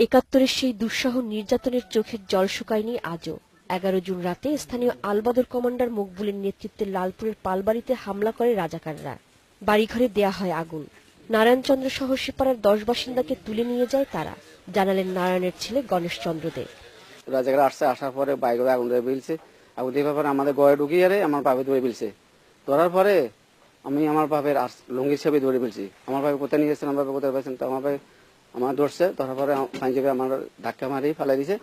একাত্তরের সেই দুঃসহ নির্যাতনের চোখের জল শুকায়নি আজও। এগারো জুন রাতে স্থানীয় আলবাদর কমান্ডার মকবুলের নেতৃত্বে লালপুরের পালবাড়িতে হামলা করে রাজাকাররা। বাড়িঘরে দেয়া হয় আগুন। নারায়ণচন্দ্র সহ সিপাড়ার দশ বাসিন্দাকে তুলে নিয়ে যায় তারা, জানালেন নারায়ণের ছেলে গণেশচন্দ্র দে। রাজাকার আসছে, আসার পরে বাইক আগুন ধরে বিলছে। আগুন আমাদের গয়ে ঢুকিয়ে রে আমার বাপে ধরে বিলছে। ধরার পরে আমি আমার আস- লুঙ্গি হিসেবে ধরে ফেলছি আমার বাপে কোথায় নিয়ে এসেছেন আমার বাপে কোথায় পেয়েছেন তো আমার বাপে আমার ধরছে ধরার পরে পাঞ্জাবে আমার ধাক্কা মারি ফেলাই দিয়েছে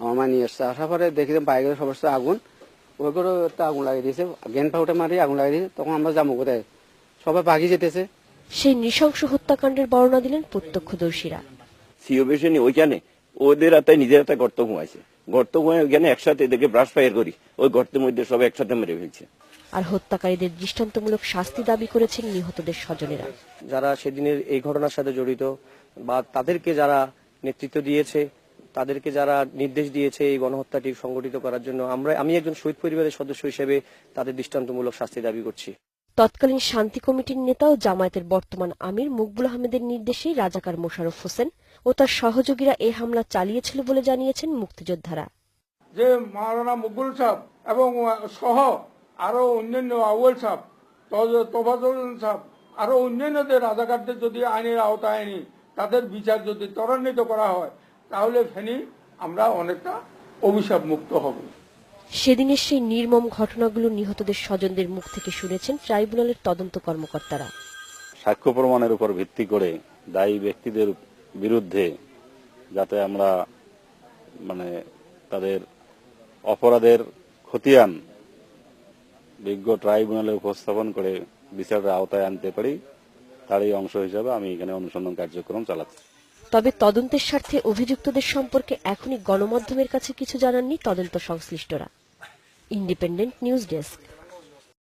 আমার মা নিয়ে এসছে। আসার পরে দেখি বাইকের সমস্ত আগুন। ওই করে একটা আগুন লাগিয়ে দিয়েছে। গেন পাউটা মারি আগুন লাগিয়ে দিয়েছে। তখন আমরা যাব কোথায়? সবাই পাখি যেতেছে। সেই নৃশংস হত্যাকাণ্ডের বর্ণনা দিলেন প্রত্যক্ষদর্শীরা। সিও বেশি ওইখানে। ওদের হাতে নিজের হাতে গর্ত ঘুমাইছে। গর্ত ঘুমাই ওইখানে একসাথে এদেরকে ব্রাশ ফায়ার করি। ওই গর্তের মধ্যে সব একসাথে মেরে ফেলছে। আর হত্যাকারীদের দৃষ্টান্তমূলক শাস্তি দাবি করেছেন নিহতদের স্বজনেরা। যারা সেদিনের এই ঘটনার সাথে জড়িত বা তাদেরকে যারা নেতৃত্ব দিয়েছে তাদেরকে যারা নির্দেশ দিয়েছে এই গণহত্যাটি সংগঠিত করার জন্য আমরা আমি একজন শহীদ পরিবারের সদস্য হিসেবে তাদের দৃষ্টান্তমূলক শাস্তি দাবি করছি। তৎকালীন শান্তি কমিটির নেতা ও জামায়াতের বর্তমান আমির মকবুল আহমেদের নির্দেশেই রাজাকার মোশাররফ হোসেন ও তার সহযোগীরা এ হামলা চালিয়েছিল বলে জানিয়েছেন মুক্তিযোদ্ধারা। যে মাওলানা মুকুল সাহ এবং সহ আরও অন্যান্য আউয়াল সাহ তোফাজুল সাহ আরও অন্যান্যদের রাজাকারদের যদি আইনের আওতায় আনি তাদের বিচার যদি ত্বরান্বিত করা হয় তাহলে ফেনী আমরা অনেকটা অভিশাপ মুক্ত হব। সেদিনের সেই নির্মম ঘটনাগুলো নিহতদের স্বজনদের মুখ থেকে শুনেছেন ট্রাইব্যুনালের তদন্ত কর্মকর্তারা। সাক্ষ্য প্রমাণের উপর ভিত্তি করে দায়ী ব্যক্তিদের বিরুদ্ধে যাতে আমরা মানে তাদের অপরাধের খতিয়ান বিজ্ঞ ট্রাইব্যুনালে উপস্থাপন করে বিচারের আওতায় আনতে পারি, তারই অংশ হিসাবে আমি এখানে অনুসন্ধান কার্যক্রম চালাচ্ছি। তবে তদন্তের স্বার্থে অভিযুক্তদের সম্পর্কে এখনই গণমাধ্যমের কাছে কিছু জানাননি তদন্ত সংশ্লিষ্টরা। Independent news desk.